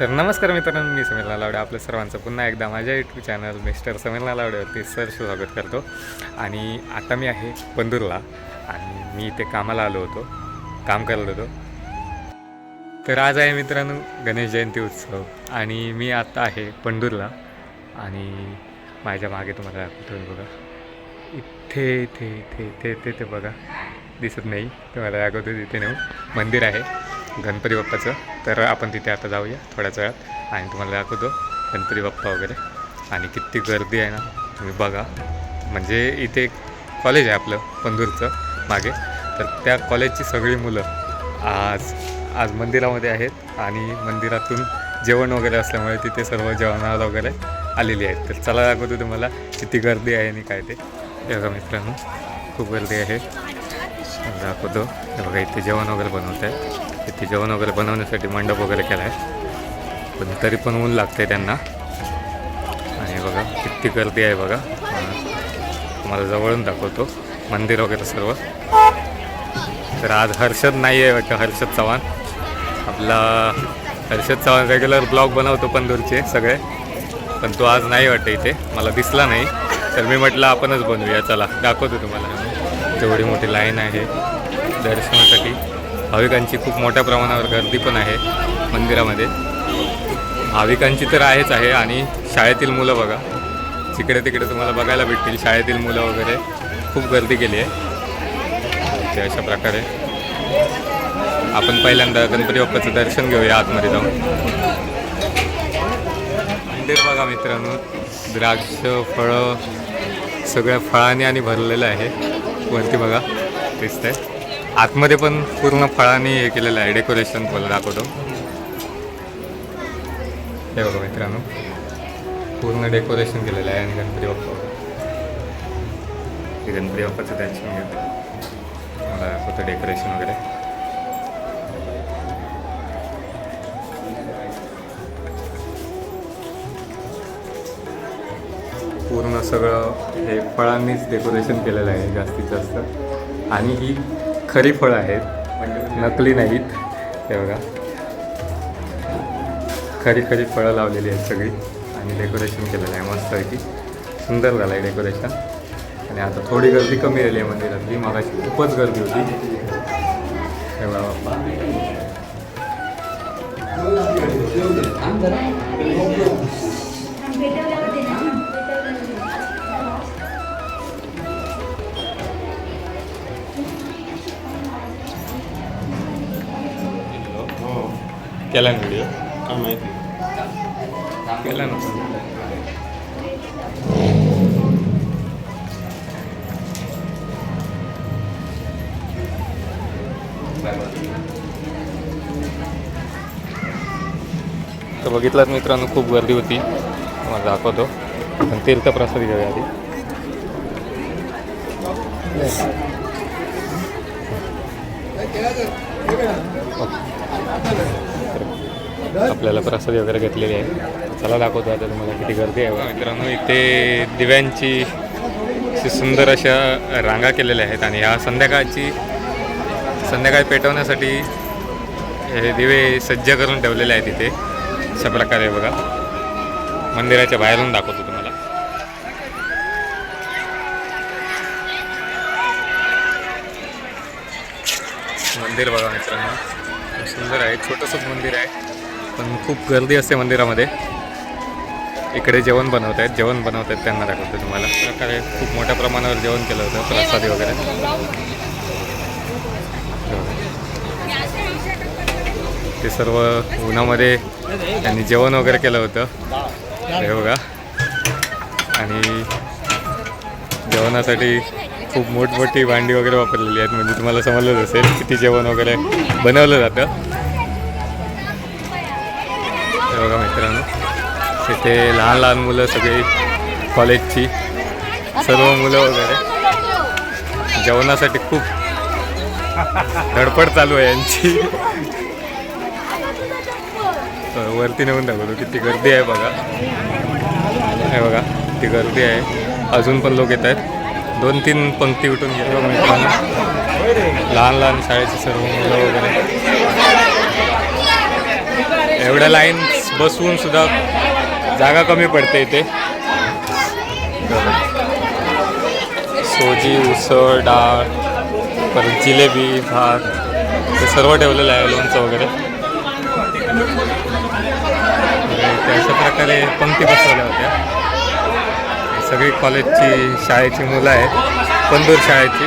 तर नमस्कार मित्रांनो मी समीर लालावडे आपल्या सर्वांचं पुन्हा एकदा माझ्या यूट्यूब चॅनल मिस्टर समीर लालावडेवरती सर स्वागत करतो. आणि आता मी आहे पंदूरला आणि मी इथे कामाला आलो होतो काम करत होतो. तर आज आहे मित्रांनो गणेश जयंती उत्सव आणि मी आता आहे पंढूरला आणि माझ्या मागे तुम्हाला दाखवतो बघा. इथे इथे इथे इथे इथे ते बघा. दिसत नाही. तुम्हाला दाखवतो तिथे नेऊ मंदिर आहे. गणपती बाप्पाचं. तर आपण तिथे आता जाऊया थोड्याच वेळात. आणि तुम्हाला दाखवतो गणपती बाप्पा वगैरे. आणि किती गर्दी आहे ना तुम्ही बघा. म्हणजे इथे कॉलेज आहे आपलं पंधूरचं मागे. तर त्या कॉलेजची सगळी मुलं आज आज मंदिरामध्ये आहेत. आणि मंदिरातून जेवण वगैरे असल्यामुळे तिथे सर्व जेवणाला वगैरे आलेली आहेत. तर चला दाखवतो तुम्हाला किती गर्दी आहे आणि काय ते. बघा मित्रांनो खूप गर्दी आहे. दाखवतो. बघा इथे जेवण वगैरे बनवत आहे इथे जेवण वगैरे बनवण्यासाठी मंडप वगैरे केला आहे पण तरी पण ऊन लागते त्यांना. आणि बघा किती गर्दी आहे बघा. तुम्हाला जवळून दाखवतो. मंदिर वगैरे सर्व. तर आज हर्षद नाही आहे वाटतं हर्षद चव्हाण. आपला हर्षद चव्हाण रेग्युलर ब्लॉग बनवतो पंधूरचे सगळे. पण तो आज नाही वाटतं इथे. मला दिसला नाही. तर मी म्हटलं आपणच बनवूया. चला दाखवतो तुम्हाला. तेवढी मोठी लाईन आहे दर्शनासाठी. भाविकांची खूप मोठ्या प्रमाणावर गर्दी पण आहे मंदिरामध्ये. भाविकांची तर आहेच आहे आणि शाळेतील मुलं बघा. तिकडे तिकडे तुम्हाला बघायला भेटतील शाळेतील मुलं वगैरे. खूप गर्दी केली आहे. ते अशा प्रकारे. आपण पहिल्यांदा गणपती बाप्पाचं दर्शन घेऊया आतमध्ये जाऊन. मंदिर बघा मित्रांनो. द्राक्ष फळं सगळ्या फळांनी आणि भरलेलं आहे. वरती बघा. दिसतंय. आतमध्ये पण पूर्ण फळांनी हे केलेलं आहे डेकोरेशन तुम्हाला दाखवतो. हे बघा मित्रांनो पूर्ण डेकोरेशन केलेलं आहे आणि गणपती बाप्पा. गणपती बाप्पाचं टेन्शन घेतो मला दाखवतो डेकोरेशन वगैरे. पूर्ण सगळं हे फळांनीच डेकोरेशन केलेलं आहे जास्तीत जास्त. आणि ही खरी फळं आहेत. नकली नाहीत. हे बघा. खरी खरी फळं लावलेली आहेत सगळी. आणि डेकोरेशन केलेलं आहे मस्तपैकी. सुंदर झालं आहे डेकोरेशन आणि आता थोडी गर्दी कमी झाली आहे मंदिरातली. मला खूपच गर्दी होती. हे बघा बाप्पा. केला ना व्हिडिओ काय माहिती? केला ना. तर बघितलात मित्रांनो खूप गर्दी होती. तुम्हाला दाखवतो. पण तीर्थप्रसाद घेऊया आधी. तर आपल्याला प्रसादी वगैरे घेतलेली आहे. चला दाखवतो आता तुम्हाला किती गर्दी आहे. मित्रांनो इथे दिव्यांची अशी सुंदर अशा रांगा केलेल्या आहेत आणि ह्या संध्याकाळची संध्याकाळी पेटवण्यासाठी हे दिवे सज्ज करून ठेवलेले आहेत इथे. अशा प्रकारे बघा. मंदिराच्या बाहेरून दाखवतो तुम्हाला. मंदिर बघा मित्रांनो. सुंदर आहे. छोटंसंच मंदिर आहे. पण खूप गर्दी असते मंदिरामध्ये. इकडे जेवण बनवत आहेत जेवण बनवत आहेत त्यांना दाखवतो तुम्हाला. प्रकारे खूप मोठ्या प्रमाणावर जेवण केलं होतं प्रसादी वगैरे. ते सर्व उन्हामध्ये त्यांनी जेवण वगैरे केलं होतं. हे बघा. आणि जेवणासाठी खूप मोठमोठी भांडी वगैरे वापरलेली आहेत. म्हणजे तुम्हाला समजलंच असेल किती जेवण वगैरे बनवलं जातं. हे बघा मित्रांनो. तिथे लहान लहान मुलं सगळी कॉलेजची सर्व मुलं वगैरे. जेवणासाठी खूप धडपड चालू आहे यांची. वरती नेऊन दाखवतो किती गर्दी आहे बघा. हे बघा किती गर्दी आहे. अजून पण लोक येत आहेत. दोन तीन पंक्ती उठून गेलो मित्रांनो. लहान लहान शाळेचे सर्व मुलं वगैरे. एवढ्या लाईन बसवून सुद्धा जागा कमी पडते इथे. सोजी उसळ डाळ परत जिलेबी भात हे सर्व ठेवलेलं आहे लोणचं वगैरे. अशा प्रकारे पंक्ती बसवल्या होत्या. सगळी कॉलेजची शाळेची मुलं आहेत पंदूर शाळेची.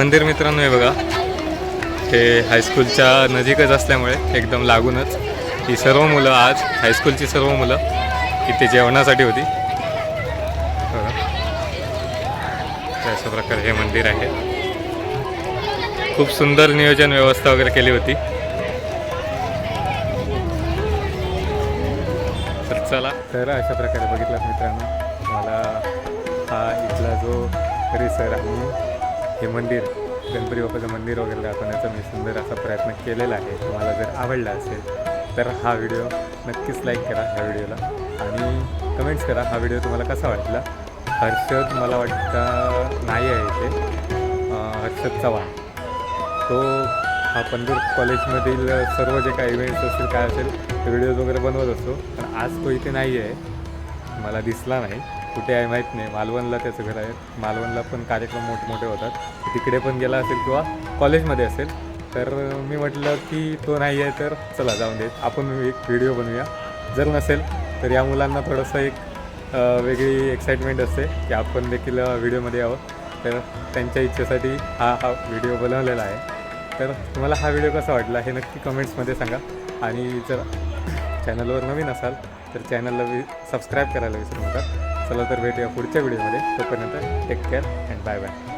मंदिर मित्रांनो हे बघा. हे हायस्कूलच्या नजीकच असल्यामुळे एकदम लागूनच ही सर्व मुलं आज हायस्कूलची सर्व मुलं इथे जेवणासाठी होती. अशा प्रकारे हे मंदिर आहे. खूप सुंदर नियोजन व्यवस्था वगैरे केली होती. तर चला. तर अशा प्रकारे बघितलं मित्रांनो मला हा इथला जो परिसर आहे हे मंदिर गणपती बाप्पाचं मंदिर वगैरे दाखवण्याचा मी सुंदर असा प्रयत्न केलेला आहे. तुम्हाला जर आवडला असेल तर हा व्हिडिओ नक्कीच लाईक करा ह्या व्हिडिओला आणि कमेंट्स करा हा व्हिडिओ तुम्हाला कसा वाटला. हर्षद मला वाटतं नाही आहे इथे. हर्षद चव्हाण तो हा पंढूर कॉलेजमधील सर्व जे काही इव्हेंट्स असतील काय असेल ते व्हिडिओज वगैरे बनवत असतो. पण आज तो इथे नाही आहे. मला दिसला नाही. कुठे आहे माहीत नाही. मालवणला त्याचं घर आहे. मालवणला पण कार्यक्रम मोठमोठे होतात. तिकडे पण गेला असेल किंवा कॉलेजमध्ये असेल तर मी म्हटलं की तो नाही आहे तर चला जाऊन देत. आपण एक व्हिडिओ बनवूया. जर नसेल तर या मुलांना थोडंसं एक वेगळी एक्साइटमेंट असते की आपण देखील व्हिडिओमध्ये यावं तर त्यांच्या इच्छेसाठी हा हा व्हिडिओ बनवलेला आहे. तर तुम्हाला हा व्हिडिओ कसा वाटला हे नक्की कमेंट्समध्ये सांगा. आणि जर चॅनलवर नवीन असाल तर चॅनलला वि सबस्क्राईब करायला विसरू नका. चला तर भेटूया पुढच्या व्हिडिओमध्ये. तोपर्यंत take care and bye bye